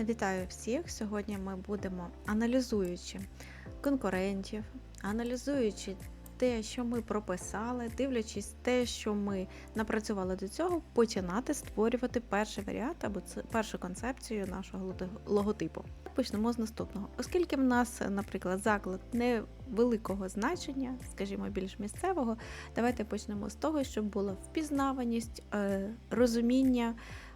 Вітаю всіх! Сьогодні ми будемо аналізуючи конкурентів, аналізуючи те, що ми прописали, дивлячись те, що ми напрацювали до цього, починати створювати перший варіант або першу концепцію нашого логотипу. Почнемо з наступного. Оскільки в нас, наприклад, заклад невеликого значення, скажімо, більш місцевого, давайте почнемо з того, щоб була впізнаваність, е, розуміння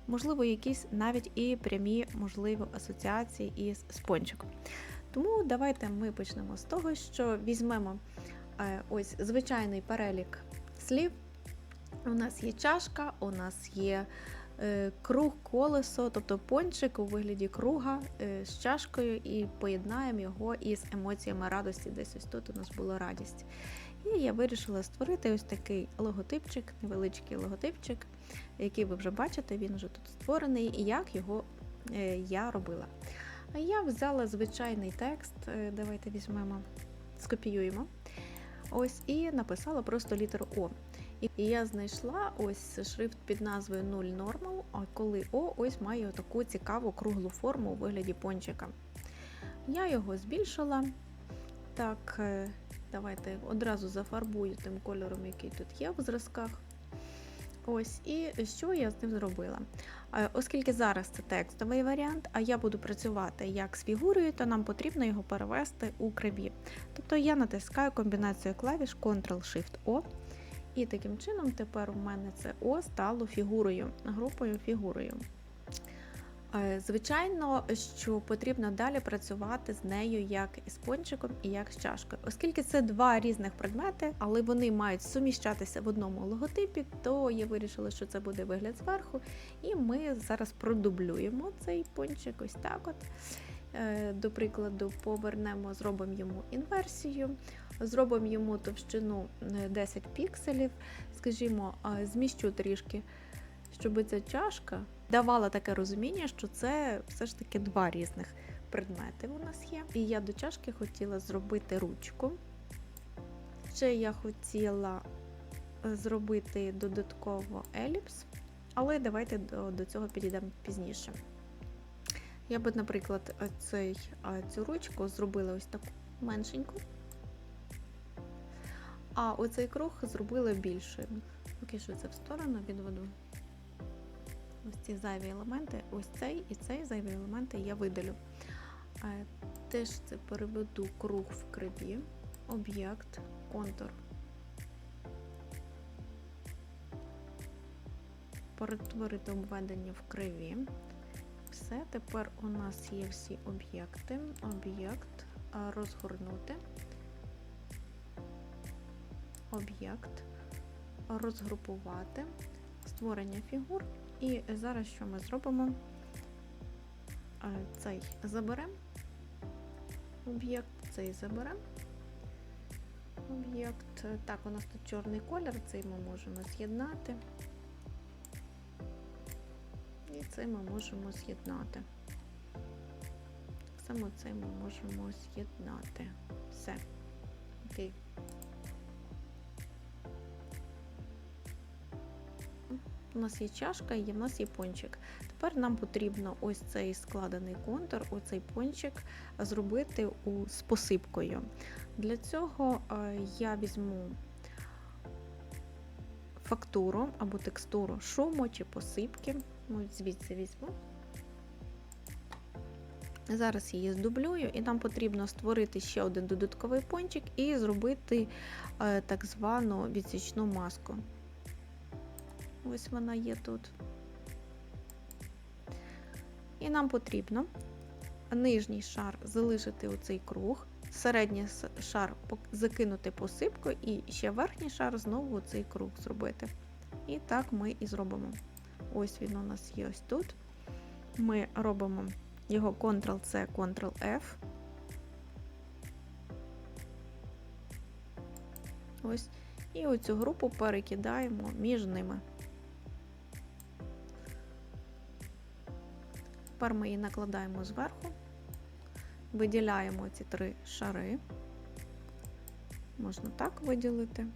можливо, якісь навіть і прямі, можливо, асоціації із спончиком. Тому давайте ми почнемо з того, що візьмемо е, ось звичайний перелік слів. У нас є чашка, у нас є е, круг колесо, тобто пончик у вигляді круга е, з чашкою, і поєднаємо його із емоціями радості. Десь ось тут у нас була радість. І я вирішила створити ось такий логотипчик, невеличкий логотипчик, який ви вже бачите, він вже тут створений, і як його е, я робила. Я взяла звичайний текст, е, давайте візьмемо, скопіюємо. Ось і написала просто літеру О. І і я знайшла ось шрифт під назвою 0 Normal, а коли О ось має таку цікаву круглу форму у вигляді пончика. Я його збільшила. Так, е, давайте одразу зафарбую тим кольором, який тут є в зразках. Ось, і що я з ним зробила? Е, Оскільки зараз це текстовий варіант, а я буду працювати як з фігурою, то нам потрібно його перевести у криві. Тобто я натискаю комбінацію клавіш Ctrl-Shift-O, і таким чином тепер у мене це О стало фігурою, групою фігурою. Е, Звичайно, що потрібно далі працювати з нею як із пончиком і як з чашкою. Оскільки це два різних предмети, але вони мають суміщатися в одному логотипі, то я вирішила, що це буде вигляд зверху. І ми зараз продублюємо цей пончик ось так. от. Е, До прикладу, повернемо, зробимо йому інверсію, зробимо йому товщину е, 10 пікселів, скажімо, е, зміщу трішки, щоб ця чашка давала таке розуміння, що це все ж таки два різних предмети у нас є. І я до чашки хотіла зробити ручку. Ще я хотіла е, зробити додатково еліпс, але давайте до, до цього підійдемо пізніше. Я би, наприклад, цей, цю ручку зробила ось таку меншеньку, а оцей круг зробила більшою. Поки що це в сторону відведу. Ось ці зайві елементи, ось цей і цей зайві елементи я видалю. Е, Теж це переведу круг в криві, об'єкт, контур. Перетворити обведення в криві. Все, тепер у нас є всі об'єкти. Об'єкт розгорнути. Об'єкт розгрупувати, створення фігур. І зараз що ми зробимо? Цей заберемо. Об'єкт, цей заберемо. Об'єкт. Так, у нас тут чорний колір, цей ми можемо з'єднати. І цей ми можемо з'єднати. Так само цей ми можемо з'єднати. Все. Окей. У нас є чашка і в нас є пончик. Тепер нам потрібно ось цей складений контур, оцей пончик зробити у, з посипкою. Для цього е, я візьму фактуру або текстуру шуму чи посипки. Ось звідси візьму. Зараз її здублюю, і нам потрібно створити ще один додатковий пончик і зробити е, так звану відсічну маску. Ось вона є тут. І нам потрібно нижній шар залишити у цей круг, середній шар закинути посипкою і ще верхній шар знову у цей круг зробити. І так ми і зробимо. Ось він у нас є ось тут. Ми робимо його Ctrl-C, Ctrl-F. Ось. І оцю групу перекидаємо між ними. Тепер ми її накладаємо зверху, виділяємо ці три шари. Можна так виділити.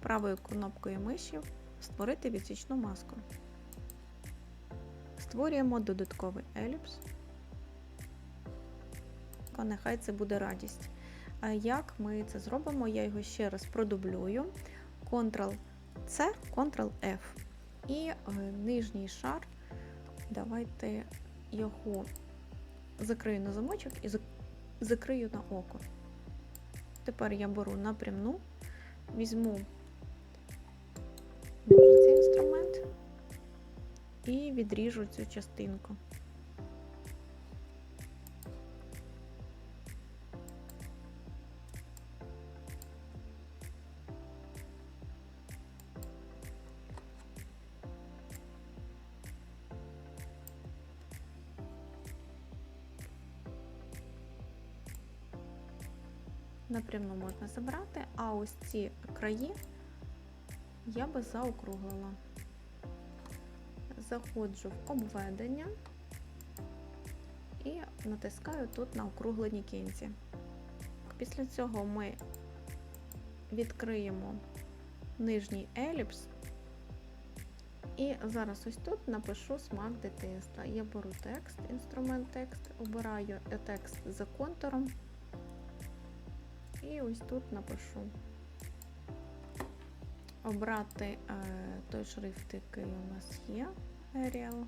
Правою кнопкою миші створити відсічну маску. створюємо додатковий еліпс. Нехай це буде радість. А як ми це зробимо? Я його ще раз продублюю. Ctrl-C, Ctrl-F. І е, нижній шар. Давайте його закрию на замочок і закрию на око. Тепер я беру напрямну, візьму цей інструмент і відріжу цю частинку. Напрямну можна забрати, а ось ці краї я би заокруглила. Заходжу в обведення і натискаю тут на округлені кінці. Після цього ми відкриємо нижній еліпс. І зараз ось тут напишу смак дитинства. Я беру текст, інструмент текст, обираю текст за контуром. І ось тут напишу обрати е, той шрифт, який у нас є, Arial.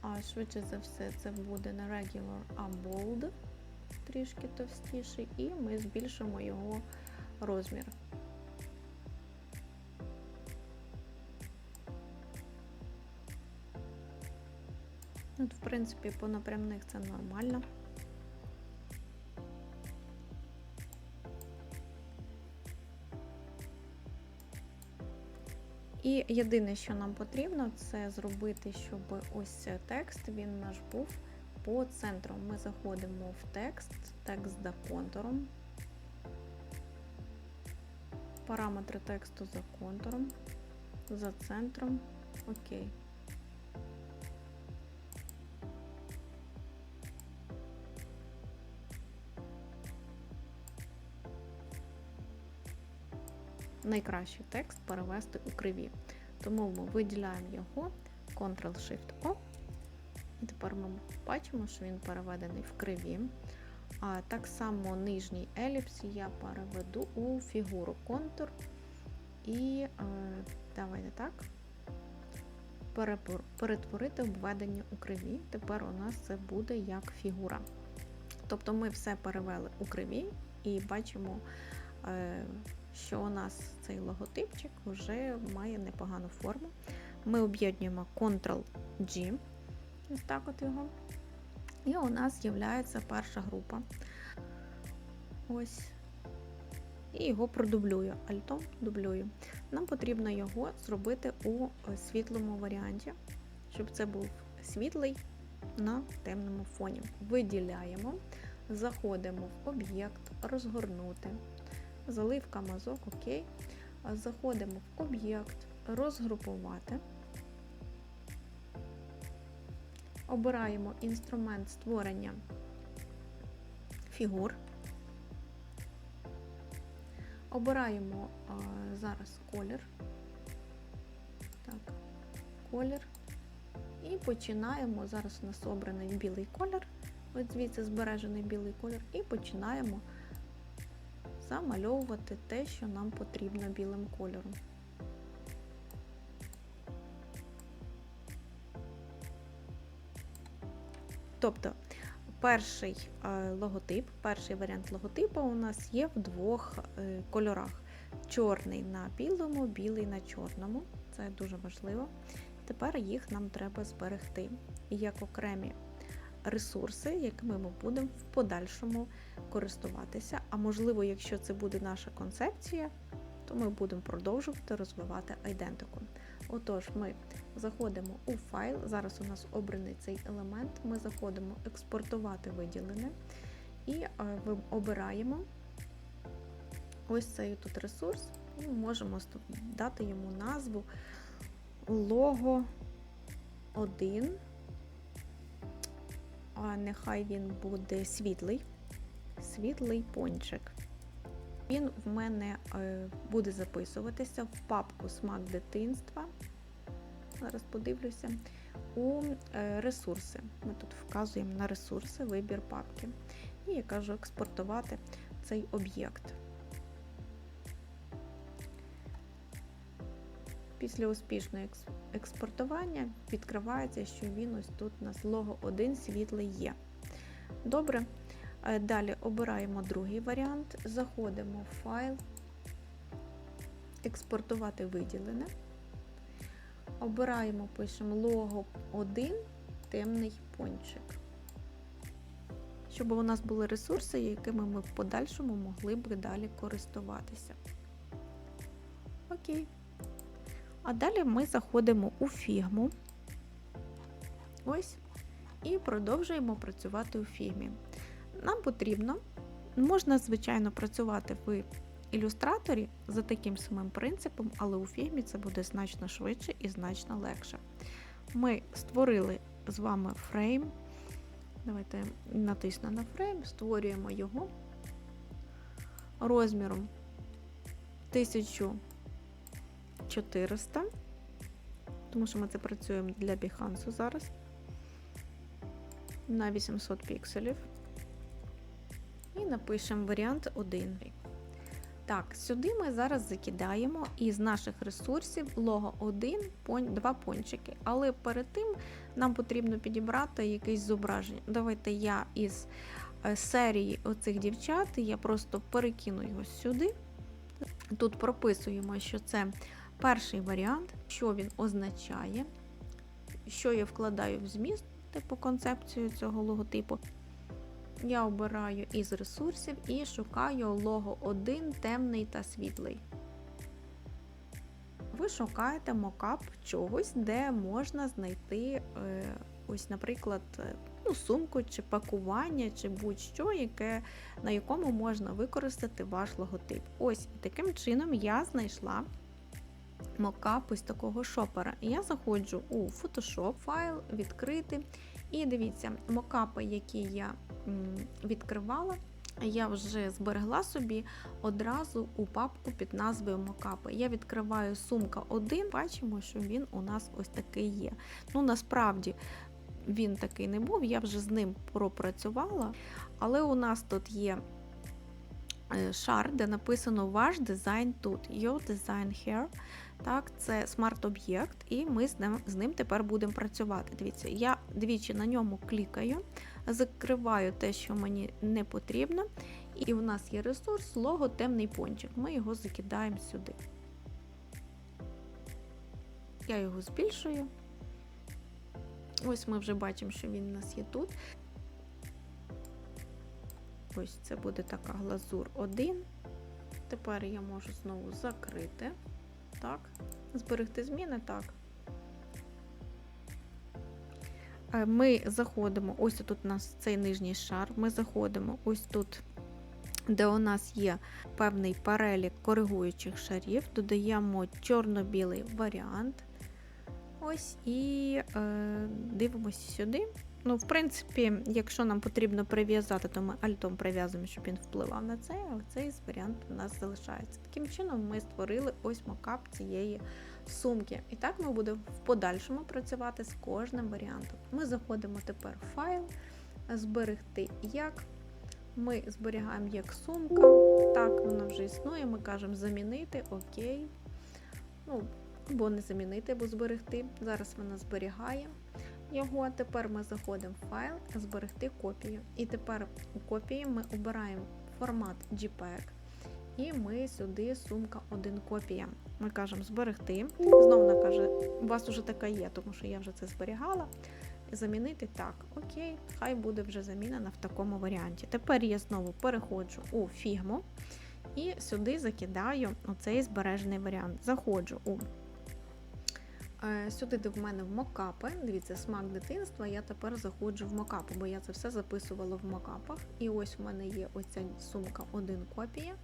А швидше за все це буде не Regular, а Bold, трішки товстіший, і ми збільшимо його розмір. От, в принципі, по напрямних це нормально. І єдине, що нам потрібно, це зробити, щоб ось текст він наш був по центру. Ми заходимо в текст, текст за контуром, параметри тексту за контуром, за центром. Окей. Найкращий текст перевести у криві. Тому ми виділяємо його, Ctrl-Shift-O. І тепер ми бачимо, що він переведений в криві. А так само нижній еліпс я переведу у фігуру контур. І е, давайте так, перетворити обведення у криві. Тепер у нас це буде як фігура. Тобто ми все перевели у криві і бачимо. Е, що у нас цей логотипчик вже має непогану форму. Ми об'єднуємо Ctrl-G, ось так от його. І у нас з'являється перша група. Ось. І його продублюю, альтом дублюю. Нам потрібно його зробити у світлому варіанті, щоб це був світлий на темному фоні. Виділяємо, заходимо в об'єкт, розгорнути заливка мазок, окей. Заходимо в об'єкт, розгрупувати. Обираємо інструмент створення фігур. Обираємо а, зараз колір. Так, колір. І починаємо. Зараз у нас обраний білий колір. От звідси збережений білий колір, і починаємо замальовувати те, що нам потрібно білим кольором. Тобто перший е, логотип, перший варіант логотипу у нас є в двох е, кольорах: чорний на білому, білий на чорному. Це дуже важливо. Тепер їх нам треба зберегти як окремі ресурси, якими ми будемо в подальшому користуватися. А можливо, якщо це буде наша концепція, то ми будемо продовжувати розвивати айдентику. Отож, ми заходимо у файл, зараз у нас обраний цей елемент, ми заходимо експортувати виділене і е, обираємо ось цей тут ресурс, і можемо дати йому назву лого 1 а нехай він буде світлий, світлий пончик. Він в мене е, буде записуватися в папку Смак дитинства. зараз подивлюся, у е, ресурси. Ми тут вказуємо на ресурси, вибір папки. І я кажу експортувати цей об'єкт. Після успішного експортування відкривається, що він ось тут у нас лого 1 світлий є. Добре. Е, Далі обираємо другий варіант, заходимо в файл, експортувати виділене. Обираємо, пишемо лого 1, темний пончик. Щоб у нас були ресурси, якими ми в подальшому могли б далі користуватися. Окей. А далі ми заходимо у фігму. Ось. І продовжуємо працювати у фігмі. Нам потрібно, можна, звичайно, працювати в ілюстраторі за таким самим принципом, але у фігмі це буде значно швидше і значно легше. Ми створили з вами фрейм. Давайте натисну на фрейм, створюємо його розміром 1400, тому що ми це працюємо для Behance зараз на 800 пікселів. І напишемо варіант 1. Так, сюди ми зараз закидаємо із наших ресурсів лого 1, пон- два пончики. Але перед тим нам потрібно підібрати якесь зображення. Давайте я із е, серії оцих дівчат, я просто перекину його сюди. Тут прописуємо, що це перший варіант, що він означає, що я вкладаю в зміст, типу концепцію цього логотипу. Я обираю із ресурсів і шукаю лого 1 темний та світлий. Ви шукаєте мокап чогось, де можна знайти, е, ось, наприклад, е, ну, сумку чи пакування, чи будь-що, яке, на якому можна використати ваш логотип. Ось таким чином я знайшла мокап ось такого шопера. Я заходжу у Photoshop файл, відкрити. І дивіться, мокапи, які я відкривала, я вже зберегла собі одразу у папку під назвою Мокапи. Я відкриваю сумка 1, бачимо, що він у нас ось такий є. Ну, насправді. Він такий не був, я вже з ним пропрацювала, але у нас тут є е, шар, де написано Ваш дизайн тут. Your design here. Так, це смарт-об'єкт, і ми з ним, з ним тепер будемо працювати. Дивіться, я двічі на ньому клікаю, закриваю те, що мені не потрібно. І у нас є ресурс лого темний пончик. Ми його закидаємо сюди. Я його збільшую. Ось ми вже бачимо, що він у нас є тут. Ось це буде така глазур 1. Тепер я можу знову закрити. Так. Зберегти зміни, так. Е, Ми заходимо, ось тут у нас цей нижній шар. Ми заходимо ось тут, де у нас є певний перелік коригуючих шарів, додаємо чорно-білий варіант. Ось і е, дивимося сюди. Ну, в принципі, якщо нам потрібно прив'язати, то ми альтом прив'язуємо, щоб він впливав на це, а цей варіант у нас залишається. Таким чином, ми створили ось мокап цієї сумки. І так ми будемо в подальшому працювати з кожним варіантом. Ми заходимо тепер в файл, зберегти як. Ми зберігаємо як сумка. Так, вона вже існує. Ми кажемо замінити, окей. Ну, або не замінити, або зберегти. Зараз вона зберігає його. Тепер ми заходимо в файл, зберегти копію. І тепер у копії ми обираємо формат JPEG. І ми сюди сумка 1 копія. Ми кажемо зберегти. Знову вона каже, у вас вже така є, тому що я вже це зберігала. Замінити так, окей, хай буде вже замінена в такому варіанті. Тепер я знову переходжу у фігму і сюди закидаю оцей збережений варіант. Заходжу у Сюди, де в мене в мокапи, дивіться, смак дитинства, я тепер заходжу в мокапи, бо я це все записувала в мокапах. І ось у мене є оця сумка один копія.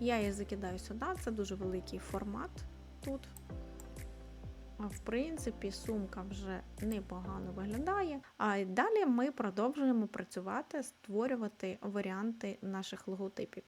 Я її закидаю сюди, це дуже великий формат тут. В принципі, сумка вже непогано виглядає. А далі ми продовжуємо працювати, створювати варіанти наших логотипів.